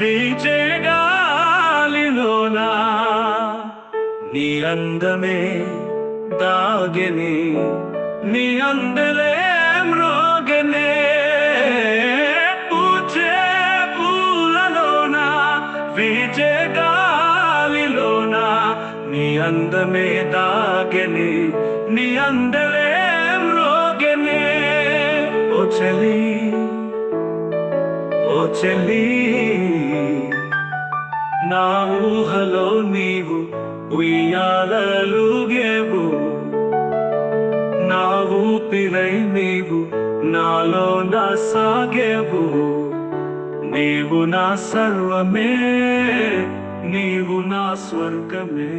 వీచే గాలిలోనా? నీ అందమే దాగిని నీ అందరే మ్రోగనే. పూచే పూలలోనా? వీచే గాలిలోనా? నీ అందమే దాగిని నీ అందరే మ్రోగనే. ఓ చెలీ చెల్లి నా ఊహలో నీవు ఉయ్యాలలుగేవు నా ఊపిరై నీవు నాలో నా సాగేవు నీవు నా సర్వమే నీవు నా స్వర్గమే.